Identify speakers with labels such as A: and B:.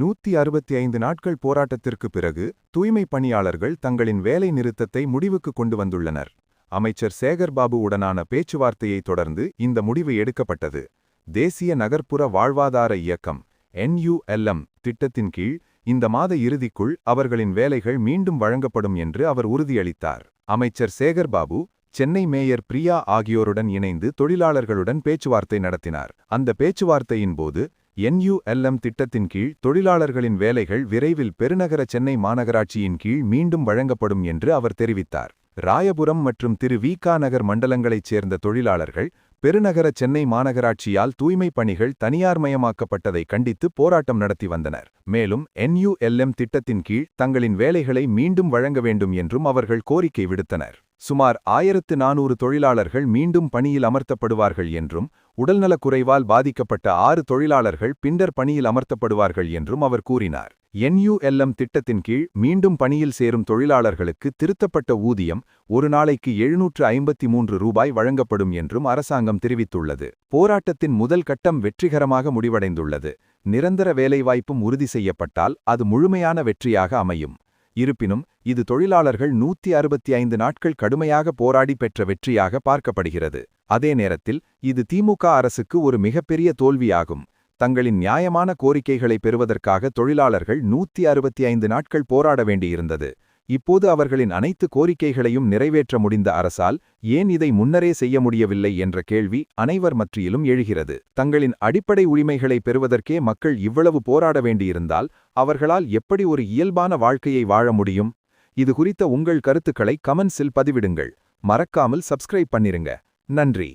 A: நூத்தி அறுபத்தி ஐந்து நாட்கள் போராட்டத்திற்கு பிறகு தூய்மை பணியாளர்கள் தங்களின் வேலை நிறுத்தத்தை முடிவுக்கு கொண்டு வந்துள்ளனர். அமைச்சர் சேகர்பாபு உடனான பேச்சுவார்த்தையை தொடர்ந்து இந்த முடிவு எடுக்கப்பட்டது. தேசிய நகர்ப்புற வாழ்வாதார இயக்கம் என்யூஎல்எம் திட்டத்தின் கீழ் இந்த மாத இறுதிக்குள் அவர்களின் வேலைகள் மீண்டும் வழங்கப்படும் என்று அவர் உறுதியளித்தார். அமைச்சர் சேகர்பாபு சென்னை மேயர் பிரியா ஆகியோருடன் இணைந்து தொழிலாளர்களுடன் பேச்சுவார்த்தை நடத்தினார். அந்த பேச்சுவார்த்தையின் போது என்யூஎல்எம் திட்டத்தின் கீழ் தொழிலாளர்களின் வேலைகள் விரைவில் பெருநகர சென்னை மாநகராட்சியின் கீழ் மீண்டும் வழங்கப்படும் என்று அவர் தெரிவித்தார். ராயபுரம் மற்றும் திரு விகா நகர் மண்டலங்களைச் சேர்ந்த தொழிலாளர்கள் பெருநகர சென்னை மாநகராட்சியால் தூய்மை பணிகள் தனியார்மயமாக்கப்பட்டதை கண்டித்து போராட்டம் நடத்தி வந்தனர். மேலும் என்யூஎல்எம் திட்டத்தின் கீழ் தங்களின் வேலைகளை மீண்டும் வழங்க வேண்டும் என்றும் அவர்கள் கோரிக்கை விடுத்தனர். சுமார் ஆயிரத்து நானூறு தொழிலாளர்கள் மீண்டும் பணியில் அமர்த்தப்படுவார்கள் என்றும் உடல்நலக் குறைவால் பாதிக்கப்பட்ட ஆறு தொழிலாளர்கள் பிண்டர் பணியில் அமர்த்தப்படுவார்கள் என்றும் அவர் கூறினார். என்யூஎல்எம் திட்டத்தின் கீழ் மீண்டும் பணியில் சேரும் தொழிலாளர்களுக்கு திருத்தப்பட்ட ஊதியம் ஒரு நாளைக்கு எழுநூற்று ஐம்பத்தி மூன்று ரூபாய் வழங்கப்படும் என்றும் அரசாங்கம் தெரிவித்துள்ளது. போராட்டத்தின் முதல் கட்டம் வெற்றிகரமாக முடிவடைந்துள்ளது. நிரந்தர வேலைவாய்ப்பும் உறுதி செய்யப்பட்டால் அது முழுமையான வெற்றியாக அமையும். இருப்பினும் இது தொழிலாளர்கள் நூத்தி அறுபத்தி ஐந்து நாட்கள் கடுமையாக போராடி பெற்ற வெற்றியாக பார்க்கப்படுகிறது. அதே நேரத்தில் இது திமுக அரசுக்கு ஒரு மிகப்பெரிய தோல்வியாகும். தங்களின் நியாயமான கோரிக்கைகளை பெறுவதற்காக தொழிலாளர்கள் நூத்தி அறுபத்தி ஐந்து நாட்கள் போராட வேண்டியிருந்தது. இப்போது அவர்களின் அனைத்து கோரிக்கைகளையும் நிறைவேற்ற முடிந்த அரசால் ஏன் இதை முன்னரே செய்ய முடியவில்லை என்ற கேள்வி அனைவர் மற்றியிலும் எழுகிறது. தங்களின் அடிப்படை உரிமைகளை பெறுவதற்கே மக்கள் இவ்வளவு போராட வேண்டியிருந்தால் அவர்களால் எப்படி ஒரு இயல்பான வாழ்க்கையை வாழ முடியும்? இது குறித்த உங்கள் கருத்துக்களை கமெண்ட்ஸில் பதிவிடுங்கள். மறக்காமல் சப்ஸ்கிரைப் பண்ணிருங்க. நன்றி.